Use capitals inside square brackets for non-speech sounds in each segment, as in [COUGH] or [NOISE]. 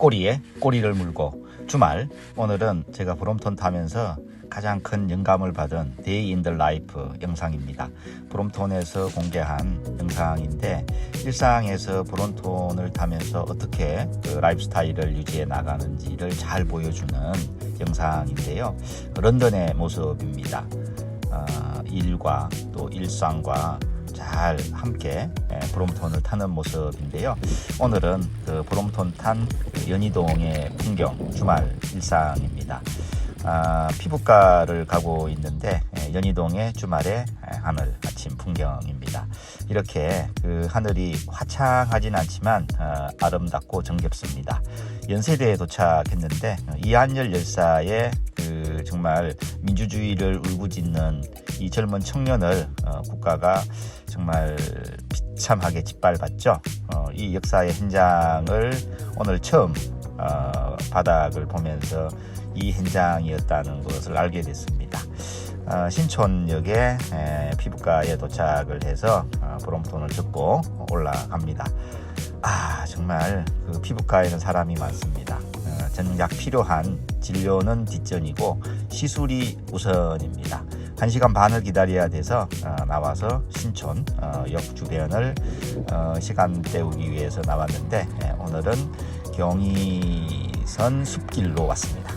꼬리에 꼬리를 물고 주말 오늘은 제가 브롬톤 타면서 가장 큰 영감을 받은 in the Life 영상입니다. 브롬톤에서 공개한 영상인데 일상에서 브롬톤을 타면서 어떻게 그 라이프 스타일을 유지해 나가는지를 잘 보여주는 영상인데요. 런던의 모습입니다. 어, 일과 또 일상과 잘 함께 예, 브롬톤을 타는 모습인데요. 오늘은 그 브롬톤 탄 연희동의 풍경 주말 일상입니다. 아, 피부과를 가고 있는데 예, 연희동의 주말의 예, 하늘 아침 풍경입니다. 이렇게 그 하늘이 화창하진 않지만 어, 아름답고 정겹습니다. 연세대에 도착했는데 어, 이한열 열사의 그 정말 민주주의를 울부짖는 이 젊은 청년을 어, 국가가 정말 비참하게 짓밟았죠. 어, 이 역사의 현장을 오늘 처음 어, 바닥을 보면서 이 현장이었다는 것을 알게 됐습니다. 어, 신촌역에 에, 피부과에 도착을 해서 어, 브롬톤을 접고 올라갑니다. 아 정말 그 피부과에는 사람이 많습니다. 어, 정작 필요한 진료는 뒷전이고 시술이 우선입니다. 1시간 반을 기다려야 돼서 어, 나와서 신촌 어, 역 주변을 어, 시간 때우기 위해서 나왔는데 예, 오늘은 경의선 숲길로 왔습니다.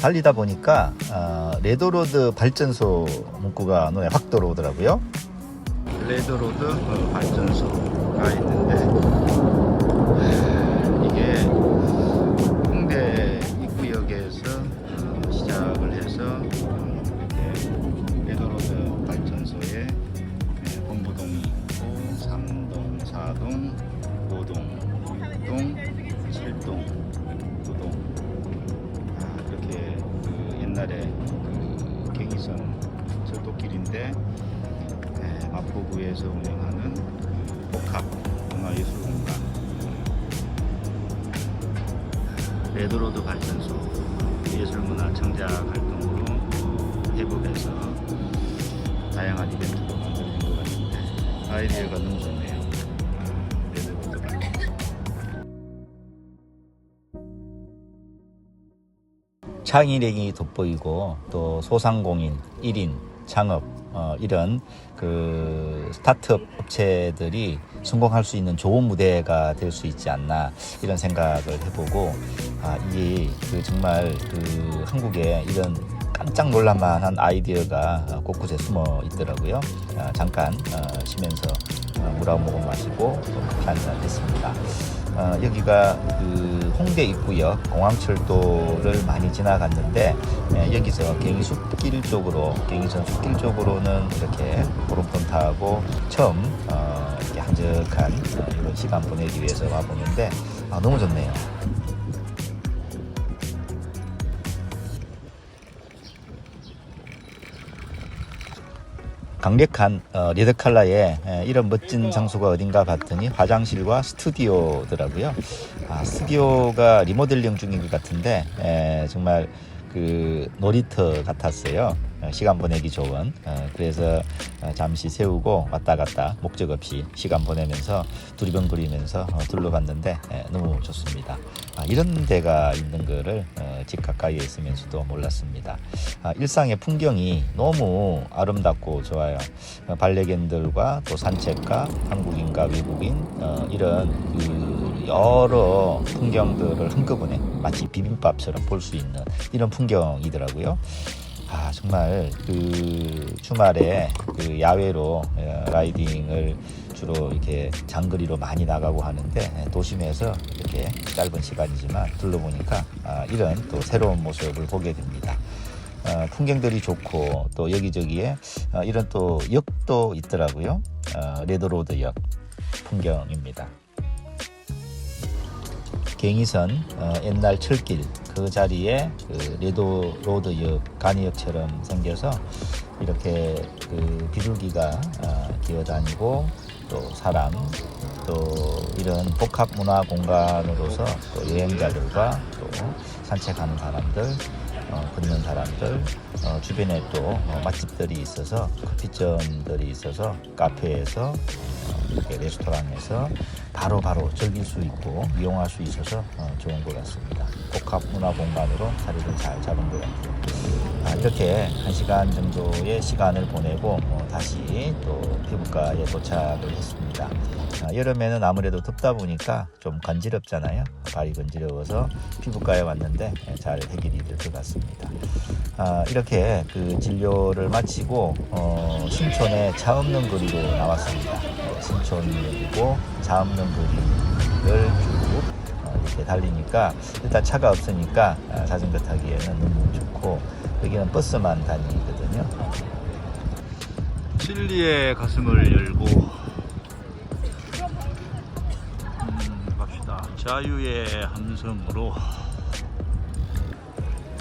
달리다 보니까 어, 레드로드 발전소 문구가 눈에 확 들어오더라고요. 레드로드 어, 발전소가 있는데 길인데 네, 마포구에서 운영하는 그 복합 문화예술공간 레드로드 발전소 예술문화 창작 활동으로 어, 해법에서 다양한 이벤트도 만들어낸 것 같은데 아이디어가 너무 좋네요. 창의력이 돋보이고 또 소상공인, 1인, 창업 어, 이런 그 스타트업 업체들이 성공할 수 있는 좋은 무대가 될 수 있지 않나 이런 생각을 해보고 아, 이게 그 정말 그 한국에 이런 깜짝 놀랄만한 아이디어가 곳곳에 숨어 있더라고요. 아, 잠깐 어, 쉬면서 어, 물한 모금 마시고 한잔 했습니다. 어, 여기가 그 홍대 입구역 공항철도를 많이 지나갔는데 예, 여기서 경의숲길 쪽으로 경의선 숲길 쪽으로는 이렇게 보름폰 타고 처음 어, 이렇게 한적한 어, 이런 시간 보내기 위해서 와보는데 아, 너무 좋네요. 강력한 어, 컬러의 에, 이런 멋진 장소가 어딘가 봤더니 화장실과 스튜디오더라고요. 아, 스튜디오가 리모델링 중인 것 같은데 에, 정말 그 놀이터 같았어요. 어, 시간 보내기 좋은. 어, 그래서 어, 잠시 세우고 왔다 갔다 목적 없이 시간 보내면서 두리번거리면서 어, 둘러봤는데 에, 너무 좋습니다. 아, 이런 데가 있는 거를 어, 집 가까이에 있으면서도 몰랐습니다. 아, 일상의 풍경이 너무 아름답고 좋아요. 어, 반려견들과 또 산책과 한국인과 외국인 어, 이런 그 여러 풍경들을 한꺼번에 마치 비빔밥처럼 볼 수 있는 이런 풍경이더라고요. 아 정말 그 주말에 그 야외로 어, 라이딩을 주로 이렇게 장거리로 많이 나가고 하는데 예, 도심에서 이렇게 짧은 시간이지만 둘러보니까 아, 이런 또 새로운 모습을 보게 됩니다. 어, 풍경들이 좋고 또 여기저기에 어, 이런 또 역도 있더라고요. 어, 레드로드 역 풍경입니다. 갱이선 어, 옛날 철길 그 자리에 그 레드로드역 간이역처럼 생겨서 이렇게 그 비둘기가 어, 기어다니고 또 사람 또 이런 복합 문화 공간으로서 또 여행자들과 또 산책하는 사람들 어, 걷는 사람들 어, 주변에 또 어, 맛집들이 있어서 커피점들이 있어서 카페에서 레스토랑에서 바로 바로 즐길 수 있고 이용할 수 있어서 어, 좋은 것 같습니다. 복합 문화 공간으로 자리를 잘 잡은 것 같아요. 아, 이렇게 한 시간 정도의 시간을 보내고 어, 다시 또 피부과에 도착을 했습니다. 아, 여름에는 아무래도 덥다 보니까 좀 간지럽잖아요. 발이 간지러워서 피부과에 왔는데 예, 잘 해결이 될 것 같습니다. 아, 이렇게 그 진료를 마치고 어, 신촌의 차 없는 거리로 나왔습니다. 네, 신촌이고 차 없는 거리를 쭉 어, 이렇게 달리니까 일단 차가 없으니까 아, 자전거 타기에는 너무 좋고 여기는 버스만 다니거든요. 진리의 가슴을 열고 자유의 함성으로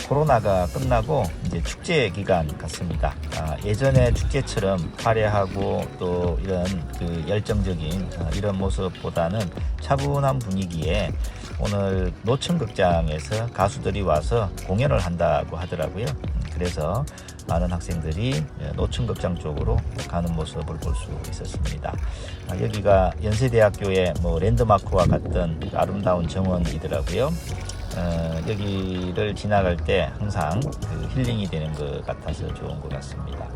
코로나가 끝나고 이제 축제 기간 같습니다. 아, 예전에 축제처럼 화려하고 또 이런 그 열정적인 아, 이런 모습보다는 차분한 분위기에 오늘 노천극장에서 가수들이 와서 공연을 한다고 하더라고요. 음, 그래서 많은 학생들이 예, 노천극장 쪽으로 가는 모습을 볼 수 있었습니다. 아, 여기가 연세대학교의 뭐 랜드마크와 그 아름다운 정원이더라고요. 어, 여기를 지나갈 때 항상 그 힐링이 되는 것 같아서 좋은 것 같습니다.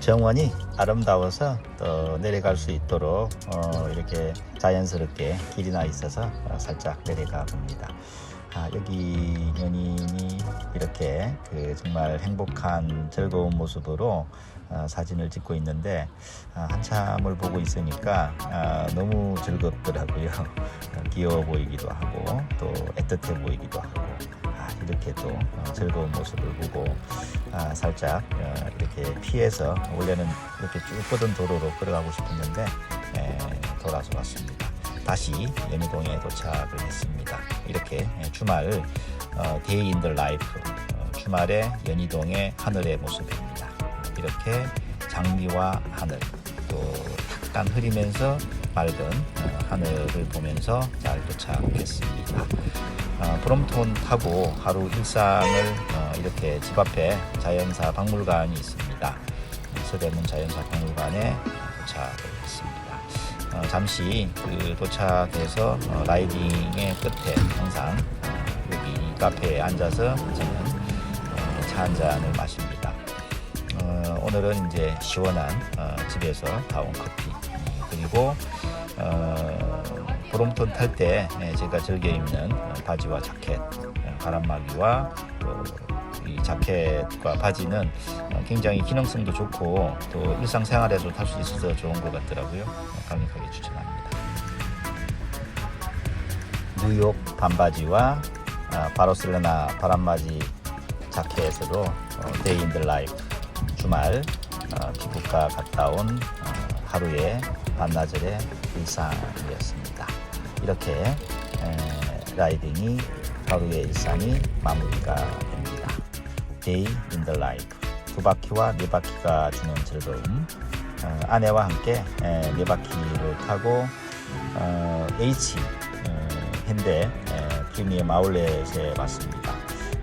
정원이 아름다워서 또 내려갈 수 있도록 어, 이렇게 자연스럽게 길이 나 있어서 어, 살짝 내려가 봅니다. 아, 여기 연인이 이렇게 그 정말 행복한 즐거운 모습으로 어, 사진을 찍고 있는데 아, 한참을 보고 있으니까 아, 너무 즐겁더라고요. 어, [LAUGHS] 귀여워 보이기도 하고 또 애틋해 보이기도 하고 아, 이렇게 또 어, 즐거운 모습을 보고 아, 살짝 어, 이렇게 피해서 원래는 이렇게 쭉 뻗은 도로로 걸어가고 싶었는데 에, 돌아서 왔습니다. 다시 연희동에 도착을 했습니다. 이렇게 에, 주말 어, 데이 인더 라이프 어, 주말에 연희동의 하늘의 모습입니다. 이렇게 장미와 하늘 또 약간 흐리면서 맑은 어, 하늘을 보면서 잘 도착했습니다. 어, 브롬톤 타고 하루 일상을 어, 이렇게 집 앞에 자연사 박물관이 있습니다. 서대문 자연사 박물관에 도착을 했습니다. 어, 잠시 그 도착해서 어, 라이딩의 끝에 항상 어, 여기 카페에 앉아서 저는 어, 차한 잔을 마십니다. 어, 오늘은 이제 시원한 어, 집에서 타온 커피 그리고 어, 브롬톤 탈때 제가 즐겨 입는 어, 바지와 자켓, 어, 바람막이와 또이 자켓과 바지는 어, 굉장히 기능성도 좋고 또 일상생활에도 탈 수 있어서 좋은 것 같더라고요. 어, 강력하게 추천합니다. 뉴욕 반바지와 아, 바르셀로나 바람바지 자켓으로 어, 데이 인더 라이프 주말 어, 피부과 갔다 온 어, 하루의 반나절의 일상이었습니다. 이렇게 에, 라이딩이 하루의 일상이 마무리가 됩니다. Day in the Life 두 바퀴와 네 바퀴가 주는 즐거움 어, 아내와 함께 에, 네 바퀴를 타고 어, H 어, 현대 에, 프리미엄 아울렛에 왔습니다.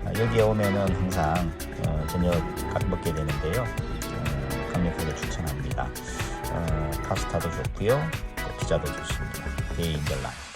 아, 여기에 오면은 항상 어, 저녁 먹게 되는데요. 어, 강력하게 추천합니다. 어, 파스타도 좋고요, 또 피자도 좋습니다. 데이 인더 라이프.